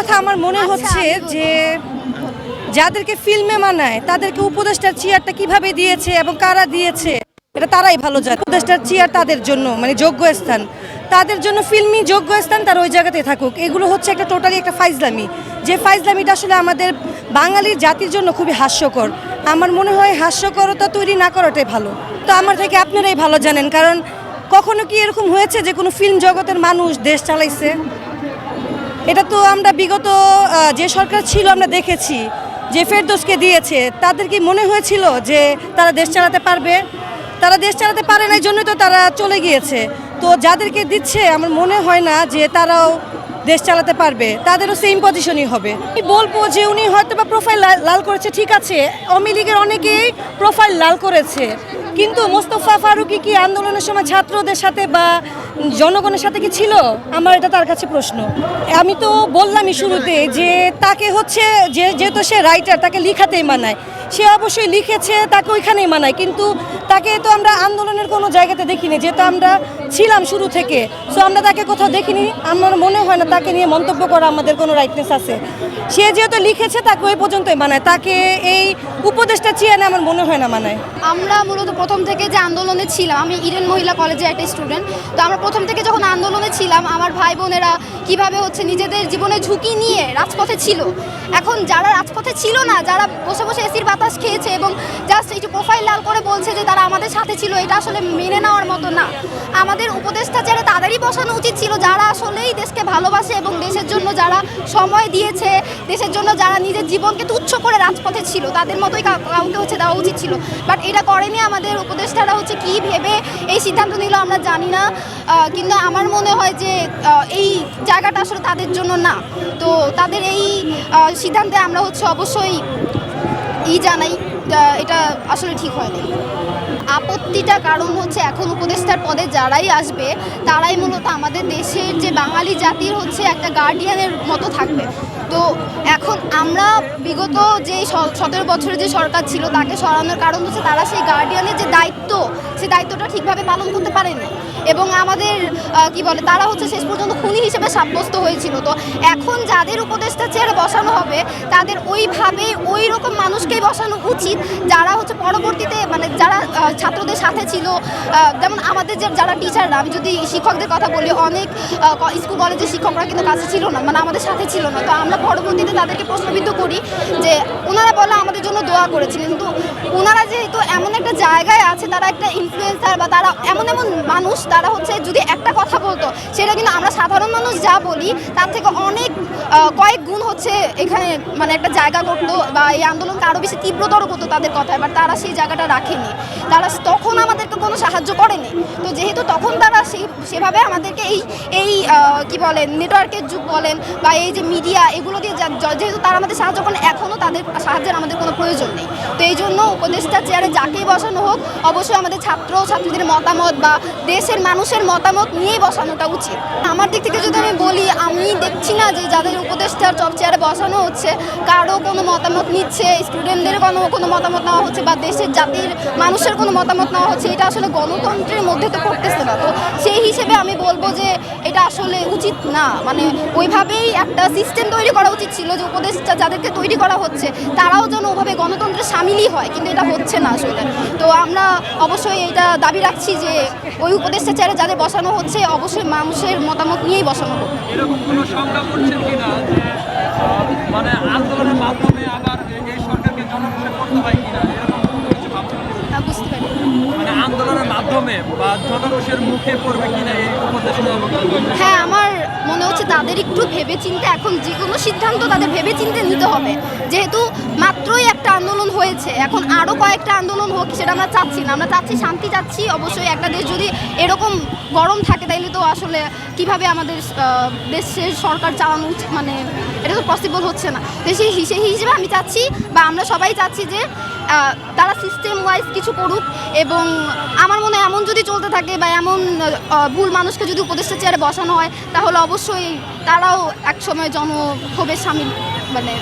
কথা আমার মনে হচ্ছে যে যাদেরকে ফিল্মে মানায় তাদেরকে উপদেষ্টার চেয়ারটা কীভাবে দিয়েছে এবং কারা দিয়েছে এটা তারাই ভালো যায় উপদেষ্টার চেয়ার তাদের জন্য মানে যোগ্য স্থান। তাদের জন্য ফিল্মি যোগ্য স্থান তারা ওই জায়গাতেই থাকুক। এগুলো হচ্ছে একটা টোটালি একটা ফাইজলামি। যে ফাইজলামিটা আসলে আমাদের বাঙালির জাতির জন্য খুবই হাস্যকর। আমার মনে হয় হাস্যকরতা তৈরি না করাটাই ভালো। তো আমার থেকে আপনারাই ভালো জানেন কারণ কখনো কি এরকম হয়েছে যে কোনো ফিল্ম জগতের মানুষ দেশ চালাইছে? এটা তো আমরা বিগত যে সরকার ছিল আমরা দেখেছি, যে ফেরদোসকে দিয়েছে, তাদের কি মনে হয়েছিল যে তারা দেশ চালাতে পারবে? তারা দেশ চালাতে পারে না এই জন্য তো তারা চলে গিয়েছে। তো যাদেরকে দিচ্ছে, আমার মনে হয় না যে তারাও দেশ চালাতে পারবে, তাদেরও সেম পজিশনই হবে। আমি বলব যে উনি হয়তো বা প্রোফাইল লাল করেছে, ঠিক আছে, আওয়ামী লীগের অনেকেই প্রোফাইল লাল করেছে। কিন্তু মোস্তফা ফারুকি কি আন্দোলনের সময় ছাত্রদের সাথে বা জনগণের সাথে কি ছিল? আমার এটা তার কাছে প্রশ্ন। আমি তো বললামই শুরুতে যে তাকে হচ্ছে, যে, যেহেতু সে রাইটার তাকে লিখাতেই মানায়। সে অবশ্যই লিখেছে, তাকে ওইখানেই মানায়। কিন্তু তাকে তো আমরা আন্দোলনের কোনো জায়গাতে দেখিনি, যেহেতু আমরা ছিলাম শুরু থেকে। সো আমরা তাকে কোথাও দেখিনি। আমার মনে হয় না তাকে নিয়ে মন্তব্য করা আমাদের কোনো রাইটনেস আছে। সে যেহেতু লিখেছে, তাকে ওই পর্যন্তই মানায়। তাকে এই উপদেশটা চেয়ে না আমার মনে হয় না মানায়। আমরা মূলত প্রথম থেকে যে আন্দোলনে ছিলাম, আমি ইডেন মহিলা কলেজে একটা স্টুডেন্ট তো আমরা প্রথম থেকে যখন আন্দোলনে ছিলাম, আমার ভাই বোনেরা কীভাবে হচ্ছে নিজেদের জীবনে ঝুঁকি নিয়ে রাজপথে ছিল। এখন যারা রাজপথে ছিল না, যারা বসে বসে এসির বাতাস খেয়েছে এবং জাস্ট একটু প্রোফাইল লাল করে বলছে যে তারা আমাদের সাথে ছিল, এটা আসলে মেনে নেওয়ার মতো না। আমাদের উপদেষ্টা যারা তাদেরই বসানো উচিত ছিল, যারা আসলেই দেশকে ভালোবাসে এবং দেশের জন্য যারা সময় দিয়েছে, দেশের জন্য যারা নিজের জীবনকে তুচ্ছ করে রাজপথে ছিল, তাদের মতোই কাউকে হচ্ছে দেওয়া উচিত ছিল। বাট এটা করেনি আমাদের উপদেষ্টারা হচ্ছে কি ভেবে এই সিদ্ধান্ত নিল আমরা জানি না। কিন্তু আমার মনে হয় যে এই জায়গাটা আসলে তাদের জন্য না। তো তাদের এই সিদ্ধান্তে আমরা হচ্ছে অবশ্যই ই জানাই। এটা আসলে ঠিক হয়নি আপত্তিটা কারণ হচ্ছে এখন উপদেষ্টার পদে যারাই আসবে, তারাই মূলত আমাদের দেশের যে বাঙালি জাতির হচ্ছে একটা গার্ডিয়ানের মতো থাকবে। তো এখন আমরা বিগত যে সতেরো বছরের যে সরকার ছিল, তাকে সরানোর কারণ হচ্ছে তারা সেই গার্ডিয়ানের যে দায়িত্ব সেই দায়িত্বটা ঠিকভাবে পালন করতে পারেনি। এবং আমাদের কি বলে, তারা হচ্ছে শেষ পর্যন্ত খুনি হিসেবে সাব্যস্ত হয়েছিল। তো এখন যাদের উপদেষ্টা চেয়ারে বসানো হবে, তাদের ওইভাবে ওই রকম মানুষকেই বসানো উচিত যারা হচ্ছে পরবর্তীতে মানে যারা ছাত্রদের সাথে ছিল যেমন আমাদের যে, যারা টিচাররা, আমি যদি শিক্ষকদের কথা বলি, অনেক স্কুল কলেজের শিক্ষকরা কিন্তু কাছে ছিল না মানে আমাদের সাথে ছিল না। তো আমরা পরবর্তীতে তাদেরকে প্রশ্নবিদ্ধ করি যে, ওনারা বলে আমাদের জন্য দোয়া করেছিলেন। কিন্তু ওনারা যেহেতু এমন একটা জায়গায় আছে, তারা একটা ইনফ্লুয়েন্সার বা তারা এমন এমন মানুষ, তারা হচ্ছে যদি একটা কথা বলতো, সেটা কিন্তু আমরা সাধারণ মানুষ যা বলি, তার থেকে অনেক কয়েক গুণ হচ্ছে এখানে মানে একটা জায়গা করতো বা এই আন্দোলনকে আরও বেশি তীব্রতর করতো তাদের কথায়, বাট তারা সেই জায়গাটা রাখেনি। তারা তখন আমাদেরকে কোনো সাহায্য করেনি। তো যেহেতু তখন তারা সেই সেভাবে আমাদেরকে এই এই কি বলেন নেটওয়ার্কের যুগ বলেন বা এই যে মিডিয়া এগুলো দিয়ে যেহেতু তারা আমাদের সাহায্য করেন এখনও তাদের সাহায্যের আমাদের কোনো প্রয়োজন নেই। তো এই জন্য উপদেষ্টা চেয়ারে যাকেই বসানো হোক, অবশ্যই আমাদের ছাত্র ছাত্রীদের মতামত বা দেশের মানুষের মতামত নিয়েই বসানোটা উচিত। আমার দিক থেকে যদি আমি বলি, আমি দেখছি না যে যাদের উপদেষ্টার চপ চেয়ারে বসানো হচ্ছে, কারও কোনো মতামত নিচ্ছে স্টুডেন্টদের কোনো কোনো মতামত নেওয়া হচ্ছে বা দেশের জাতির মানুষের কোনো মতামত নেওয়া হচ্ছে, এটা আসলে গণতন্ত্রের মধ্যে তো পড়তেছে না। তো সেই হিসেবে আমি বলব যে এটা আসলে উচিত না। মানে ওইভাবেই একটা সিস্টেম তৈরি করা উচিত ছিল যে উপদেশটা যাদেরকে তৈরি করা হচ্ছে, তারাও যেন ওভাবে গণতন্ত্রে সামিলই হয়, কিন্তু এটা হচ্ছে না আসলে। তো আমরা অবশ্যই এটা দাবি রাখছি যে ওই উপদেশটা চেয়ারে যাদের বসানো হচ্ছে, অবশ্যই মানুষের মতামত নিয়েই বসানো হোক। মানে আন্দোলনের মাধ্যমে আবার এ- এই সরকারকে জনপ্রশাসন করতে হয় কিনা এরকম কোনো কিছু ভাবছেন হ্যাঁ, বুঝতে পারি মানে আন্দোলনের মাধ্যমে বা জনরোষের মুখে পড়বে কিনা এই হ্যাঁ আমার মনে হচ্ছে তাদের একটু ভেবে চিন্তে এখন যে কোনো সিদ্ধান্ত তাদের ভেবে চিন্তে নিতে হবে। যেহেতু মাত্রই একটা আন্দোলন হয়েছে, এখন আরও কয়েকটা আন্দোলন হোক, সেটা আমরা চাচ্ছি না। আমরা চাচ্ছি শান্তি চাচ্ছি, অবশ্যই একটা দেশ যদি এরকম গরম থাকে, তাইলে তো আসলে কীভাবে আমাদের দেশের সরকার চালানো উচিত? মানে এটা তো পসিবল হচ্ছে না। তো সেই হিসেবে হিসেবে আমি চাচ্ছি, বা আমরা সবাই চাচ্ছি যে তারা সিস্টেম ওয়াইজ কিছু করুক, এবং আমার মনে যদি চলতে থাকে বা এমন ভুল মানুষকে যদি উপদেষ্টা চেয়ারে বসানো হয়, তাহলে অবশ্যই তারাও এক সময় জনক্ষোভে সামিল মানে